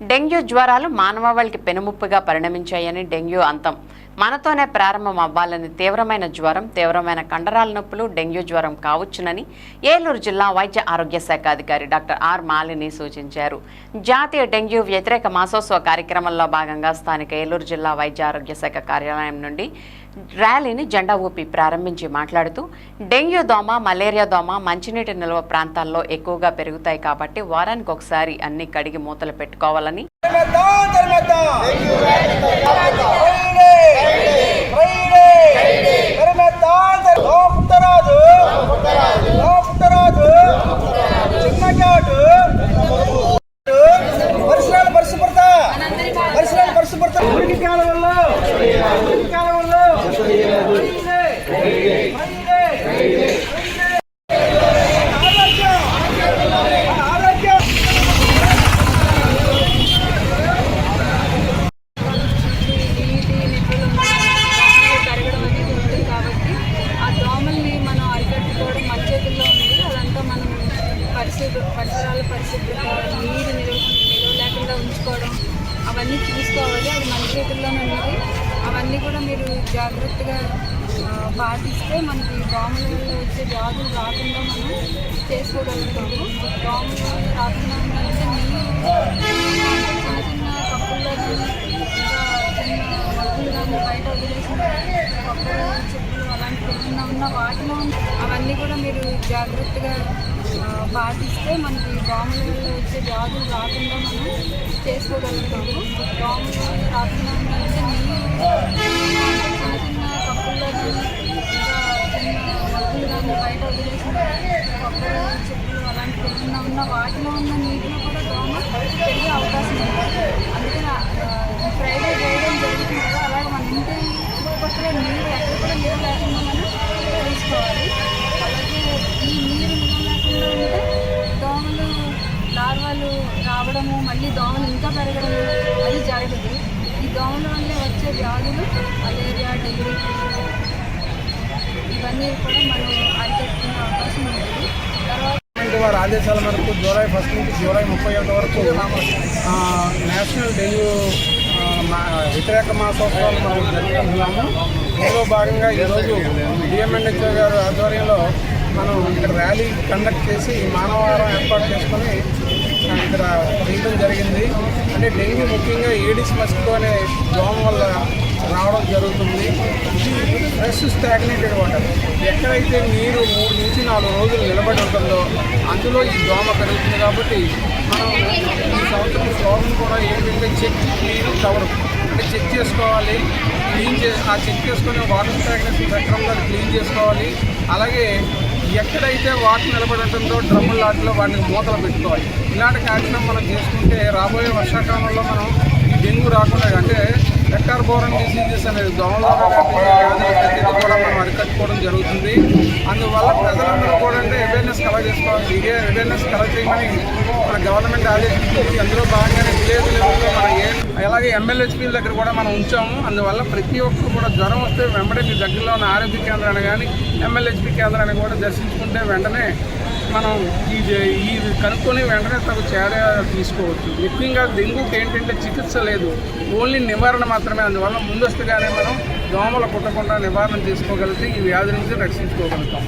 Dengue జ్వరాలు మానవాళికి పెనుముప్పుగా పరిణమించాయని dengue అంతం. మనతోనే ప్రారంభం అవ్వాలని తీవ్రమైన జ్వరం తీవ్రమైన కండరాల నొప్పులు డెంగ్యూ జ్వరం కావచ్చునని ఏలూరు జిల్లా వైద్య ఆరోగ్య శాఖ అధికారి డాక్టర్ ఆర్ మాలిని సూచించారు. జాతీయ డెంగ్యూ వ్యతిరేక మాసోత్సవ కార్యక్రమంలో భాగంగా స్థానిక ఏలూరు జిల్లా వైద్య ఆరోగ్య శాఖ కార్యాలయం నుండి ర్యాలీని జెండా ఊపి ప్రారంభించి మాట్లాడుతూ డెంగ్యూ దోమ మలేరియా దోమ మంచినీటి నిల్వ ప్రాంతాల్లో ఎక్కువగా పెరుగుతాయి కాబట్టి వారానికి ఒకసారి అన్ని కడిగి మూతలు పెట్టుకోవాలని ఫ్రైడే, ఫ్రైడే. తరిమేద్దాం, తరి- ఓ పుట్టరాజు ఓ పుట్టరాజు చిన్న చాటు పరిసరాలు పరిశుభ్రత పరిసరాలు పరిశుభ్రత మురికి కాలువల్లో మురికి కాలువల్లో ఫ్రైడే, ఫ్రైడే, ఫ్రైడే. ఆరోగ్యం ఆరోగ్యం నీటి నిల్వలు దోమలు పెరగడం అనేది ఉంటుంది కాబట్టి ఆ దోమల్ని మనం అరికట్టుకోవడం మన చేతుల్లో ఉంది అదంతా మనం పరిశుభ్ర పరిసరాల పరిశుభ్రత నీరు నిల్వ నిల్వ లేకుండా ఉంచుకోవడం అవన్నీ చూసుకోవాలి అది మన చేతుల్లోనే ఉన్నది అవన్నీ కూడా మీరు జాగ్రత్తగా పాటిస్తే మనకి దోమల వచ్చే వ్యాధులు రాకుండా మనం చేసుకోగలుగుతాము దోమలు రాకుండా ఉండాలంటే నీళ్ళు చిన్న చిన్న కప్పుల్లో కానీ ఇంకా చిన్న మగ్గులు కానీ బయట వదిలేసిన కొబ్బరి చెట్లు అలాంటివి ఏమన్నా ఉన్న వాటిలో అవన్నీ కూడా మీరు జాగ్రత్తగా పాటిస్తే మనకి దోమల వచ్చే వ్యాధులు రాకుండా మనం చేసుకోగలుగుతాము. దోమల వల్ల రాకుండా చిన్న కప్పుల్లో కానీ ఇంకా మగ్గులు కానీ బయట వదిలేసిన కొబ్బరి చెట్లు అలాంటివి ఏమన్నా ఉన్న వాటిలో ఉన్న నీటిలో కూడా దోమ పెరిగే అవకాశం ఉంది అందుకని ఫ్రైడే చేయడం జరుగుతుంది? కదా అలాగే మన ఇంటి చుట్టుపక్కల నీరు ఎక్కడ కూడా నీరు లేకుండా మనం చూసుకోవాలి అలాగే ఈ నీరు నిల్వ లేకుండా ఉంటే దోమలు లార్వాలు రావడము మళ్ళీ దోమలు ఇంకా పెరగడము అది జరగదు. ఈ దోమల వల్లే వచ్చే వ్యాధులు మలేరియా డెంగ్యూ ఇవన్నీ కూడా మనం అరికెట్టుకునే అవకాశం ఉంటుంది. తర్వాత గవర్నమెంట్ వారి ఆదేశాల మేరకు జూలై ఫస్ట్ నుంచి జూలై ముప్పై ఒకటి వరకు నేషనల్ డెంగ్యూ వ్యతిరేక మాసోత్సవాలు మనం జరుపుకుంటున్నాము. ఇందులో భాగంగా ఈరోజు డిఎంఎన్హెచ్ఓ గారు ఆధ్వర్యంలో మనం ఇక్కడ ర్యాలీ కండక్ట్ చేసి మానవారం ఏర్పాటు చేసుకొని ఇక్కడ చేయడం జరిగింది. అంటే డెంగ్యూ ముఖ్యంగా ఏడిస్ మస్కిటో అనే దోమ వల్ల రావడం జరుగుతుంది. Fresh stagnated water. ఎక్కడైతే నీరు మూడు నుంచి నాలుగు రోజులు నిలబడి ఉంటుందో అందులో ఈ దోమ పెరుగుతుంది కాబట్టి మనం ఈ సంవత్సరం స్లోగన్ కూడా ఏంటంటే చెక్ నీరు కవర్. అంటే చెక్ చేసుకోవాలి. క్లీన్ చే ఆ చెక్ చేసుకునే వాటర్ స్టాగ్నేషన్ చక్రంలో క్లీన్ చేసుకోవాలి. అలాగే ఎక్కడైతే వాటర్ నిలబడటంతో డ్రమ్ముల లాట్లో వాటిని మూతలు పెట్టుకోవాలి. ఇలాంటి కార్యక్రమం మనం చేసుకుంటే రాబోయే వర్షాకాలంలో మనం డెంగ్యూ రాకుండా అంటే వెక్టార్ డిసీజెస్ అనేది దోమల ద్వారా కూడా మనం అరికట్టుకోవడం జరుగుతుంది. అందువల్ల ప్రజలందరూ కూడా అంటే అవేర్నెస్ కలెక్ట్ చేసుకోవాలి. ఇదే అవేర్నెస్ కలెక్ట్ చేయమని మన గవర్నమెంట్ ఆదేశించింది. అందులో భాగంగానే విలేజ్ లెవెల్లో మనం ఏ అలాగే ఎమ్మెల్యేస్పీల దగ్గర కూడా మనం ఉంచాము. అందువల్ల ప్రతి ఒక్కరు కూడా జ్వరం వస్తే వెంబడే మీ దగ్గరలో ఉన్న ఆరోగ్య కేంద్రాన్ని కానీ ఎమ్మెల్యేస్పీ కేంద్రాన్ని కూడా దర్శించుకుంటే వెంటనే మనం ఇది ఈ కనుక్కొని వెంటనే తగు చర్య తీసుకోవచ్చు. ముఖ్యంగా డెంగ్యూకి ఏంటంటే చికిత్స లేదు. ఓన్లీ నివారణ మాత్రమే అందువల్ల ముందస్తుగానే మనం దోమలు కుట్టకుండా నివారణ చేసుకోగలిగితే ఈ వ్యాధి నుంచి రక్షించుకోగలుగుతాం.